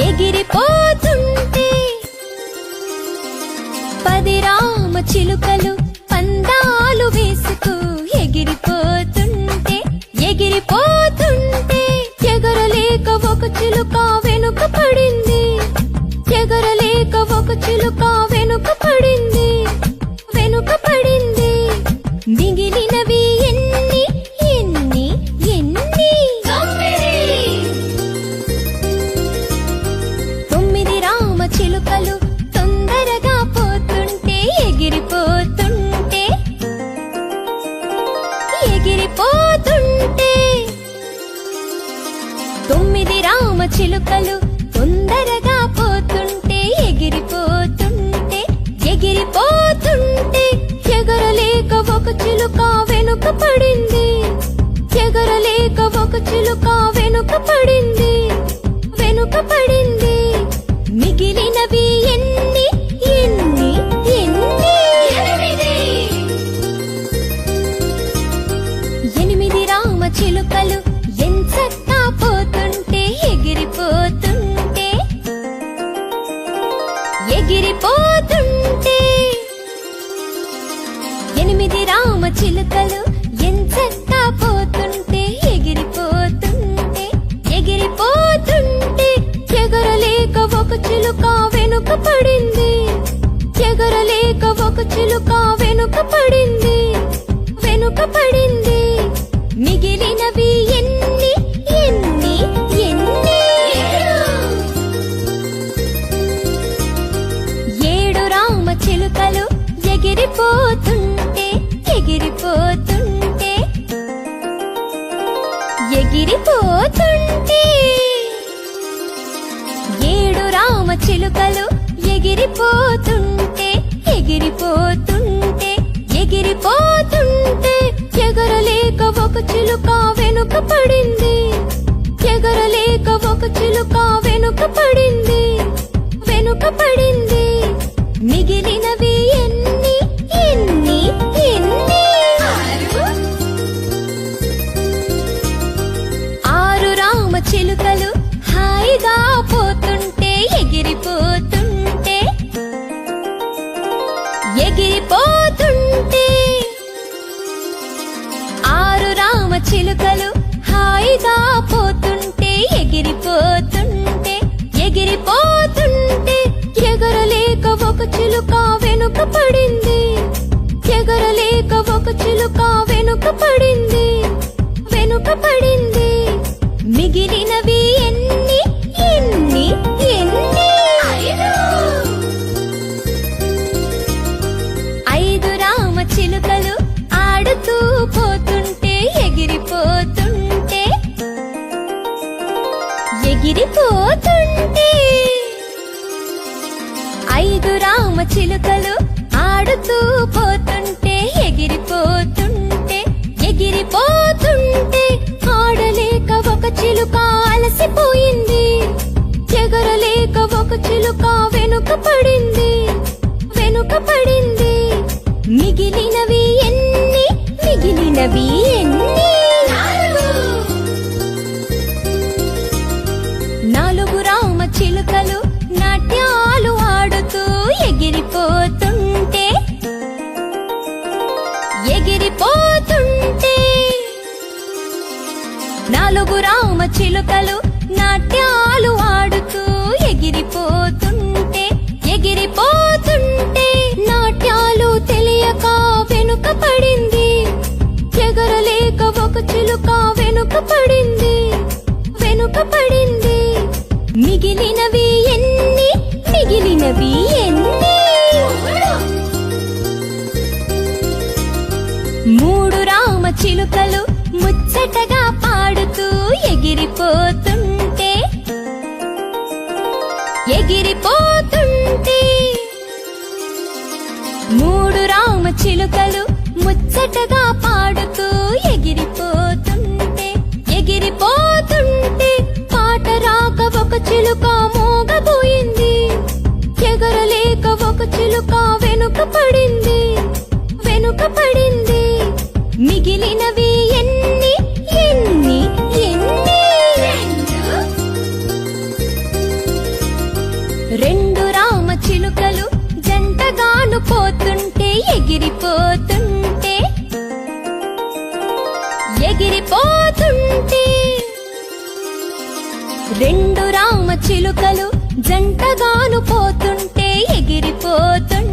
ఎగిరిపోతుంటే పది రామ చిలుకలు పందాలు వేసుకు ఎగిరిపోతుంటే ఎగిరిపో చిలుకలు తొందరగా పోతుంటే ఎగిరిపోతుంటే ఎగిరిపోతుంటే ఎగరలేక ఒక చిలుక వెనుక పడింది. ఎగరలేక ఒక చిలుక వెనుక పడింది. వెనుక పడింది. మిగిలినవి ఎన్ని ఎన్ని ఎన్ని? ఎనిమిది రామ చిలుకలు చిలుకలు ఎంచక్కా పోతుంటే ఎగిరిపోతుంటే ఎగిరిపోతుంటే ఎగరలేక ఒక చిలుక వెనుక పడింది. ఎగరలేక ఒక చిలుక వెనుక పడింది. వెనుక పడింది. ఎగిరిపోతుంటే. ఏడు రామ చిలుకలు ఎగిరిపోతుంటే ఎగిరిపోతుంటే ఎగిరిపోతుంటే. ఎగరలేక ఒక చిలుక వెనుక పడింది. ఎగరలేక ఒక చిలుక వెనుక పడింది. వెనుక పడింది. ఎగిరిపోతుంటే ఎగిరిపోతుంటే ఎగరలేక ఒక చిలుక వెనుక పడింది. ఎగరలేక ఒక చిలుక వెనుక పడింది. ఎగిరిపోతుంటే ఐదు రామ చిలుకలు ఆడుతూ పోతుంటే ఎగిరిపోతుంటే ఎగిరిపోతుంటే ఆడలేక ఒక చిలుక అలసిపోయింది. ఎగరలేక ఒక చిలుక వెనుక పడింది వెనుక పడింది. మిగిలినవి ఎన్ని మిగిలినవి ఎన్ని? రామ చిలుకలు నాట్యాలు ఆడుతూ ఎగిరిపోతుంటే ఎగిరిపోతుంటే నాట్యాలు తెలియక వెనుక పడింది. ఎగరలేక ఒక చిలుక వెనుక పడింది వెనుక పడింది. మిగిలినవి ఎన్ని మిగిలినవి ఎన్ని? మూడు రామ చిలుకలు ముచ్చటగా పాడుతూ ఎగిరిపోతుంటే ఎగిరిపోతుంటే మూడు రామ చిలుకలు ముచ్చటగా పాడుతూ ఎగిరిపోతుంటే ఎగిరిపోతుంటే పాట రాక ఒక చిలుక మోగబోయింది ఎగరలేక ఒక చిలుక పోతుంటే రెండు రామ చిలుకలు జంటగాను పోతుంటే ఎగిరిపోతుంటే.